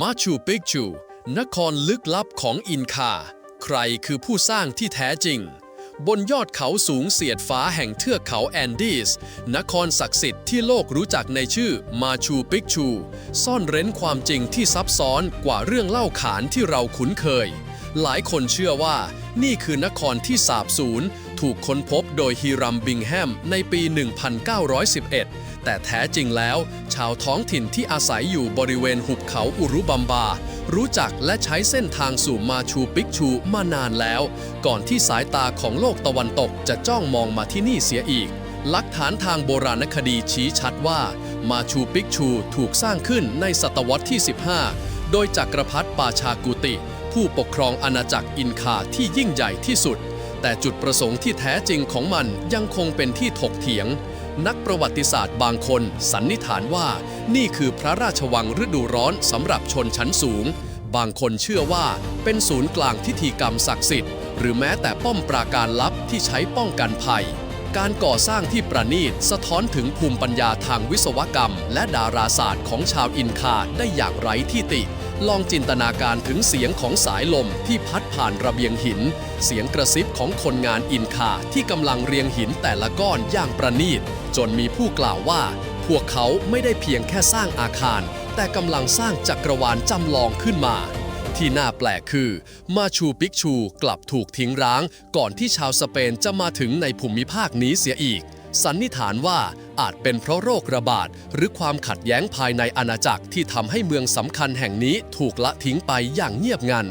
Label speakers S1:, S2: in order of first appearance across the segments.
S1: มาชูปิกชูนครลึกลับของอินคา ใครคือผู้สร้างที่แท้จริง บนยอดเขาสูงเสียดฟ้าแห่งเทือกเขาแอนดีส นครศักดิ์สิทธิ์ที่โลกรู้จักในชื่อมาชูปิกชู ซ่อนเร้นความจริงที่ซับซ้อนกว่าเรื่องเล่าขานที่เราคุ้นเคย หลายคนเชื่อว่านี่คือนครที่สาบสูญ ถูกค้นพบโดยฮิรัมบิงแฮมในปี 1911 แต่แท้จริงแล้ว ชาวท้องถิ่นที่อาศัยอยู่บริเวณหุบเขาอุรุบัมบา รู้จักและใช้เส้นทางสู่มาชูปิกชูมานานแล้ว ก่อนที่สายตาของโลกตะวันตกจะจ้องมองมาที่นี่เสียอีกหลักฐานทางโบราณคดีชี้ชัดว่า มาชูปิกชูถูกสร้างขึ้นในศตวรรษที่ 15 โดยจักรพรรดิปาชากุติ ผู้ปกครองอาณาจักรอินคาที่ยิ่งใหญ่ที่สุด แต่จุดประสงค์ที่แท้จริงของมันยังคงเป็นที่ถกเถียง นักประวัติศาสตร์บางคนสันนิษฐานว่านี่คือพระราชวังฤดูร้อนสำหรับชนชั้นสูง บางคนเชื่อว่าเป็นศูนย์กลางพิธีกรรมศักดิ์สิทธิ์ หรือแม้แต่ป้อมปราการลับที่ใช้ป้องกันภัย การก่อสร้างที่ประณีตสะท้อนถึงภูมิปัญญาทางวิศวกรรม และดาราศาสตร์ของชาวอินคาได้อย่างไร้ที่ติ ลองจินตนาการถึงเสียงของสายลมที่พัดผ่านระเบียงหิน เสียงกระซิบของคนงานอินคาที่กำลังเรียงหินแต่ละก้อนอย่างประณีต จนมีผู้กล่าวว่า พวกเขาไม่ได้เพียงแค่สร้างอาคาร แต่กำลังสร้างจักรวาลจำลองขึ้นมา ที่น่าแปลกคือ มาชูปิกชูกลับถูกทิ้งร้าง ก่อนที่ชาวสเปนจะมาถึงในภูมิภาคนี้เสียอีก สันนิษฐานว่าอาจเป็นเพราะโรคระบาด หรือความขัดแย้งภายในอาณาจักรที่ทำให้เมืองสำคัญแห่งนี้ถูกละทิ้งไปอย่างเงียบงัน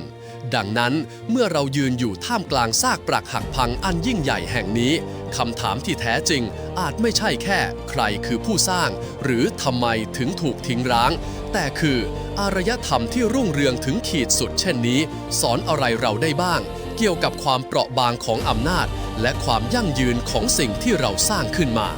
S1: ดังนั้นเมื่อเรายืนอยู่ท่ามกลางซากปรักหักพังอันยิ่งใหญ่แห่งนี้คำถามที่แท้จริงอาจไม่ใช่แค่ ใครคือผู้สร้าง หรือทำไมถึงถูกทิ้งร้าง แต่คืออารยธรรมที่รุ่งเรืองถึงขีดสุดเช่นนี้ สอนอะไรเราได้บ้าง เกี่ยวกับความเปราะบางของอำนาจ และความยั่งยืนของสิ่งที่เราสร้างขึ้นมา